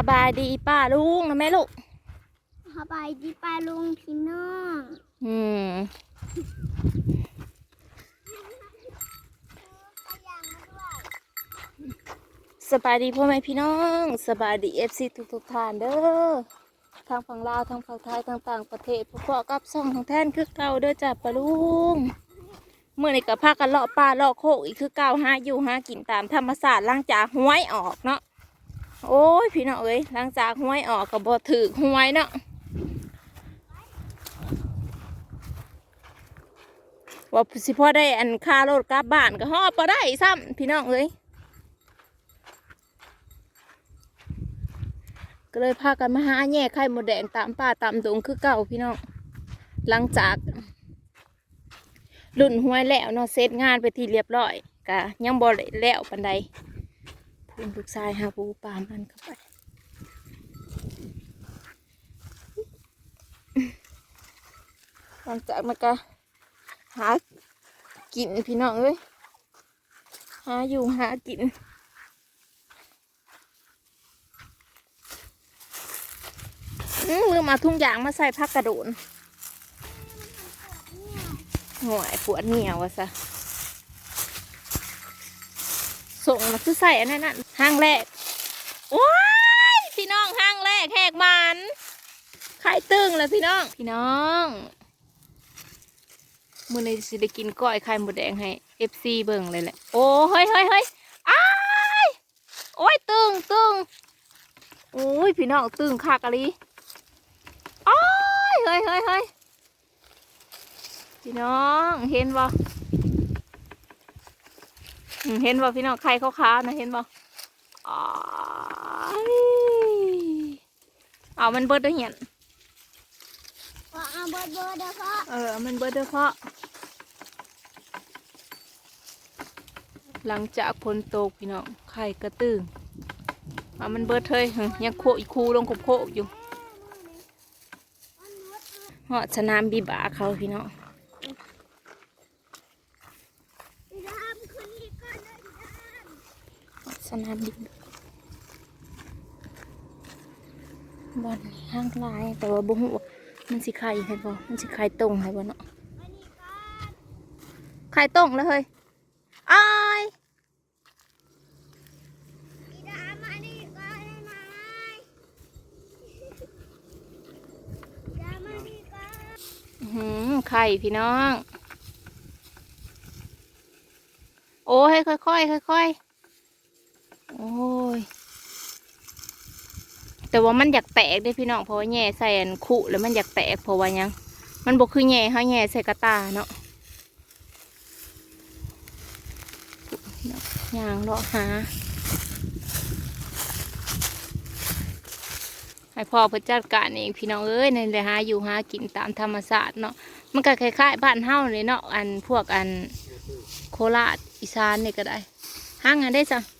สบายดีป้าลุงนะแม่ลูกสบายดีป้าลุงพี่น้องอืมสบายดีพ่อแม่พี่น้องสบายดีเอฟซีทุกทุกๆท่านเด้อทางฝั่งลาวทางฝั่งไทยทางต่างประเทศพวกพ่อกับซ่องของแท่นคือเก่าเด้อจ้าป้าลุงเมื่อนี้กับพากันเลาะป่าเลาะโคกอีกคือเก่าหาอยู่หากินตามธรรมศาสตร์หล่างจากห้วยออกเนาะ โอ้ยพี่น้องเอ้ยหลังจากห้วยออกกับบ่ถือห้วยเนาะว่าสิพ่อได้อันค่ารถกลับบ้านก็ฮอบ่ได้ซ้ำพี่น้องเอ้ยก็เลยพากันมาหาแย่ไข่หมดแดงตามป่าตามดงคือเก่าพี่น้องหลังจากรุ่นห้วยแล้วเนาะเสร็จงานไปที่เรียบร้อยกะยังบ่ได้แล้วปันใด พูนลูกชายหาปูปลามันเข้าไปหลังจากมันก็หากินพี่น้องเอ้ยหาอยู่หากินอื้อลืมเอาทุ่งยางมาใส่พักกระโดนหวยปวดเหนียวอะซะส่งมาคือใส่อันนั้น ห้างแรกว้ายพี่น้องห้างแรกแหกมันไข่ตึงแล้วพี่น้อง พี่น้องมื่อนี้สิได้กินก้อยไข่หมูแดงให้เอฟซีเบิ่งเลยแหละโอ้เฮ้ยเฮ้ยเฮ้ยอ้ายโอ้ยตึงตึงโอ้ยพี่น้องตึงคักอะลีอ้ายเฮ้ยเฮ้ยเฮ้ยพี่น้องเห็นบ่อืมเห็นบ่พี่น้องไข่ขาวๆนะเห็นบ่อ้าย เอามันเบิดเด้อเหียนขอเอาเบอร์เบอร์เด้อพ่อเออ มันเบิดเด้อเพาะหลังจากฝนตกพี่น้องไข่กระตึงอะมันเบิดเทยหึยังโคอีกคูลงขบโคอยู่เหาะสนามบีบาเขาพี่น้องอีดามขึ้นอีกก่อนนะอีดามเหาะสนามบิน บอลห้างลาย แต่ว่าบุหัวมันสิไข่ให้บ่มันสิไข่ตรงให้บ่เนาะมานี่ก่อนไข่ตรงแล้วเฮ้ยอ้ายอีดามมานี่ก่อนได้ไหมอีดามมานี่ก่อนอื้อหือไข่พี่น้อง โอ้ให้ค่อยๆค่อยๆโอ้ย แต่ว่ามันอยากแตกเด้พี่น้องเพราะว่าแง่ใส่อันคุแล้วมันอยากแตกเพราะว่ายังมันบอกคือแง่เขาแง่ใส่กระตาเนาะยางเลาะหาให้พ่อเพื่อจัดการเองพี่น้องเอ้ยในเลยหาอยู่หากินตามธรรมศาสตร์เนาะมันก็คล้ายๆบ้านเฮาเลยเนาะอันพวกอันโคราชอีสานนี่ก็ได้ห้างอันได้จ้ะ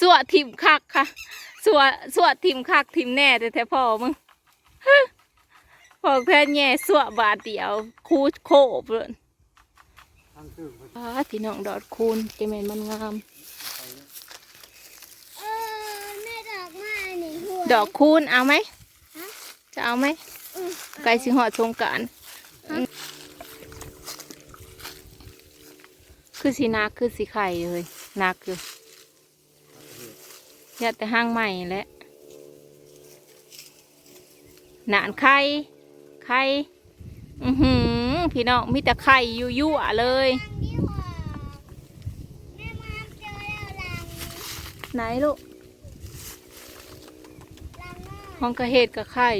สวดทิมคักค่ะสวดสวดทิมคักทิมแน่แต่แท้พ่อมึงพอแค่แง่สวดบาทเดียว คูโคบเลยอ้าพี่น้องดอดคูณเจแมนมันงาม เออแม่ดอกไม้นี่หัวดอกคูณเอาไหมฮะจะเอาไหมอืมไก่สิหอดสงกรารคือสีนักคือสีไข่เลยนักอยู่อ ยาแต่ห้างใหม่และหนานไข่ไข่อือหือพี่น้องมีแต่ไข่อยู่ยั่วๆเลยไหนลูกลังน้อยห้องกระเฮดกับไข่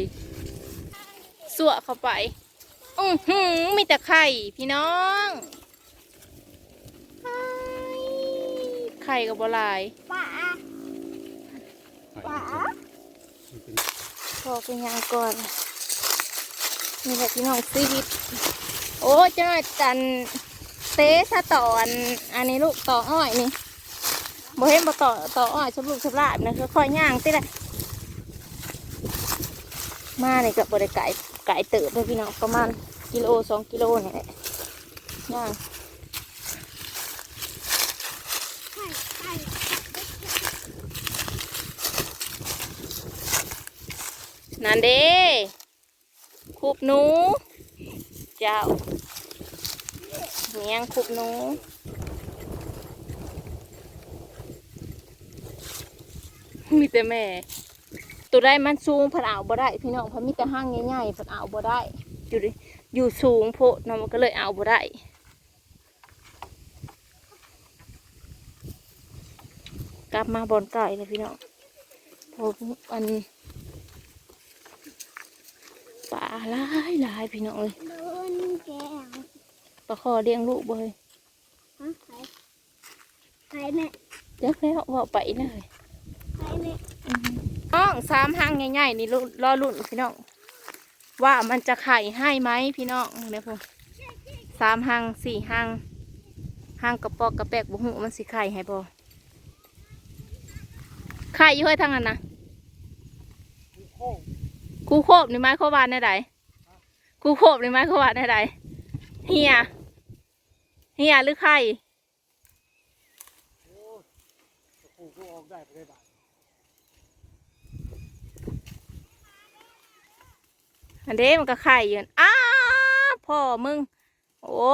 สวเข้าไป อือหือมีแต่ไข่พี่น้องไข่กับบหลายป่า ป่าพอเป็นยังก่อนนี่แหละพี่น้องชีวิต โอ้เจ้าจันเต้ซะต่อนอันนี้ลูกต่ออ้อยนี่บ่เห็นบ่ต่อต่ออ้อยชบลูกชบลาบนะค่อยๆย่างติละมาเนี่ยกับบริไก่ไก่เติบเลยพี่น้องประมาณกิโลสองกิโลเนี่ยแหละย่าง ไข่ไข่ไข่ นั่นเด้คูบหนูเจ้าเมียงคูบหนูมีแต่แม่ ตัวได้มันสูงเพันเอาวบ่ได้ พี่น้องเพราะมีแต่ห้างใหญ่ๆเพันเอาวบ่ได้ อยู่ดิอยู่สูงโพดเนาะมันก็เลยเอาวบ่ได้กลับมาบอนไก่เลยพี่น้องผมอันป่า หลายหลายพี่น้องเลยโดนแกงปลาคอเลี้ยงลูกบ่เลยฮะใครใครแม่เดี๋ยวแล้วว่าไปนะเลยใครแม่น้องสามห้างใหญ่ๆนี่ลุ้นรอรุ่นพี่น้องว่ามันจะไข่ให้ไหมพี่น้องเนี่ยพวกสามห้างสี่ห้างห้างกระปอกกระแปกบุหูมันสิไข่ให้บ่ไข่อยู่เฮ้ยทางนั้นนะ คูโคบในไม้ข้าวานได้ใดคูโคบในไม้ข้าวานได้ใดเฮียเฮียหรือไข่ผูกก็ออกได้ไปได้บ้างอันเด้มันก็ไข่อยู่อ้าพ่อมึง โอ้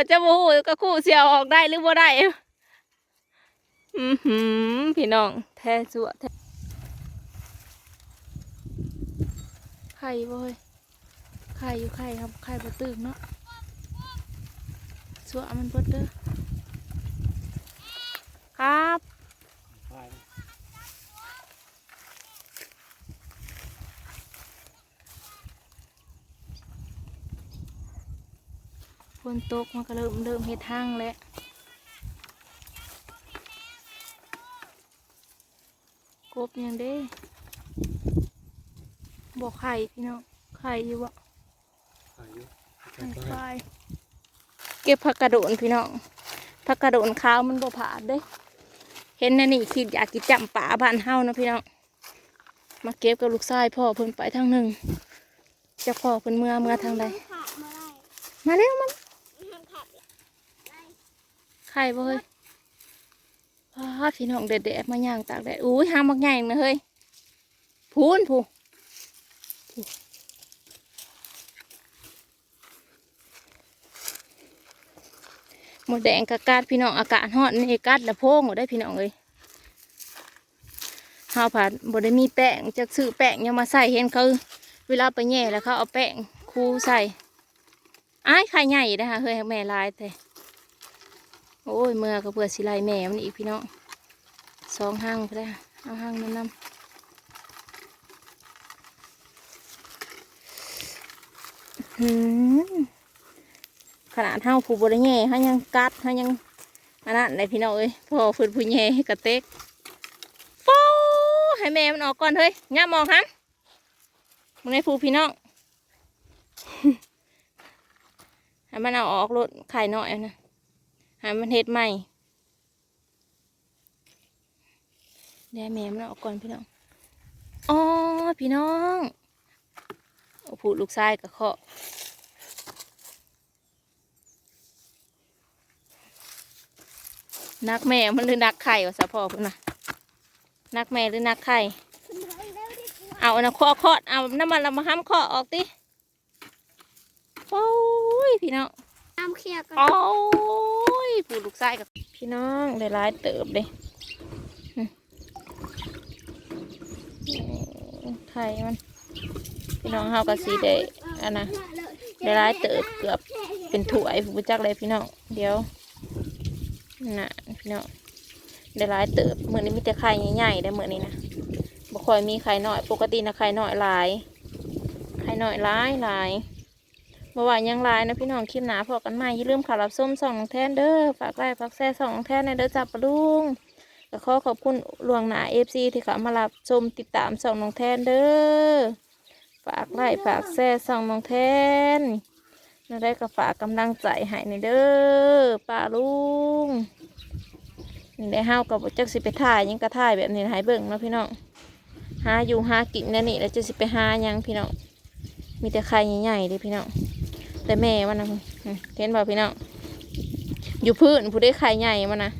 กะคู่ก็จะบูกะคู่เสียวออกได้หรือบ่ได้อือหือพี่น้องแท้สัวแท้ไข่บ่เฮ้ยไข่อยู่ไข่ครับไข่บ่ตึงเนาะสัวมันเบิดเด้อครับ นตกมันก็เริ่มเริ่มเฮ็ดทางแล้วกบยังเด้บอกไข่พี่น้องไข่อยู่วะไปอยู่ไปไข่ไปไข่เก็บผักกระโดนพี่น้องผักกระโดนขาวมันบ่ผาดเด้ เห็นนั่นนี่คิดอยากกินจำป่าบ้านเฮานะพี่น้องมาเก็บกับลูกชายพ่อเพิ่นไปทางหนึ่งเจะพ่อเพิ่นเมื่อเมื่อทางใดขาดมาได้มาเร็วมันห้ามขาดได้ ไข่บ่เฮ้ยพาพี่น้องเด็ดๆมาย่างตากแดดอุ้ยหางบักใหญ่นะเฮ้ยพูนพูพูหมดแดงกะกาดพี่น้องอากาศฮอดนี่กัดละโพงหมดได้พี่น้องเลยเฮาผัดบ่ได้มีแป้งจะซื้อแป้งยังมาใส่เห็นเขาเวลาไปแย่แล้วเขาเอาแป้งคูใส่อ้ายไข่ใหญ่นะคะเฮ้ยแม่ลายแต่ โอ้ยเมื่อก็เพื่อสิไลแม่มันอีกพี่น้องสองห้างไปได้เอาห้างนั้นนำหืมขนาดเท่าผู้บริแง่เขายังกัดเขายังอันนั้นเลยพี่น้องเอ้ยพอฝืนผู้แง่กระเต็กโป้ให้แม่มันออกก่อนเฮ้ยง่ามองฮันมึงในผู้พี่น้องให้มันเอาออกรถไข่หน่อยนะ หามันเฮ็ดใหม่แด่แม่มันออกก่อนพี่น้องอ๋อพี่น้องโอ้ผูดลูกชายกับเคาะนักแม่มันหรือนักไข่วะสะพ่อเพิ่นน่ะนักแม่หรือนักไข่คุณเฮ้ยแล้วดิกูเอาอันนะเคาะเคาะเอาน้ำมันเรามาห้ามเคาะออกติโอ้ยพี่น้องน้ำเคี่ยวกันโอ้ ยผู้ลูกชายกับพี่น้องได้ร้ายเติบเลยไข่มัน พี่น้องเฮากับสีได้อันนะได้ร้ายเติบเกือบเป็นถ้วยผู้จักเลยพี่น้องเดี๋ยวน่ะพี่น้องได้ร้ายเติบเหมือนนี้มีแต่ไข่ใหญ่ๆได้เหมือนนี้นะบ่ค่อยมีไข่น้อย ปกตินะไข่น้อยหลายไข่น้อยหลายหลาย บ่ว่าหยังหลายนะพี่น้องคลิปหนาพอกันใหม่อย่าลืมข่าวรับส้มสองนงแทนเด้อฝากไลค์ฝากแชร์สองนงแทนในเด้อจับปลุงก็ขอขอบคุณหลวงหนาเอฟซีที่เขามารับชมติดตามสองน้องแทนเด้อฝากไลค์ฝากแชร์สองน้องแทนนั่นได้ก็ฝากกำลังใจให้ในเด้อป้าลุงนี่ได้ห้าวกับจักสิไปถ่ายยังกระถ่ายแบบนี้ให้เบิ่งเนาะพี่น้องหาอยู่หากินแนั่นนี่แล้วจะสิไปหายังพี่น้องมีแต่ไข่ใหญ่ๆเด้พี่น้อง แต่แม่มันนะเห็นบ่พี่น้องอยู่พื้นผู้ได้ไข่ใหญ่มานะ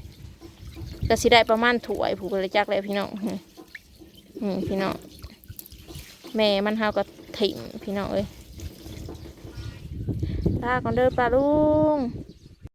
ก็สิได้ประมาณถ้วยผู้บริจักเลยพี่น้องอืพี่น้องแม่มันเฮาก็ถิ่มพี่น้องเอ้ยลาก่อนเด้อปลาลุง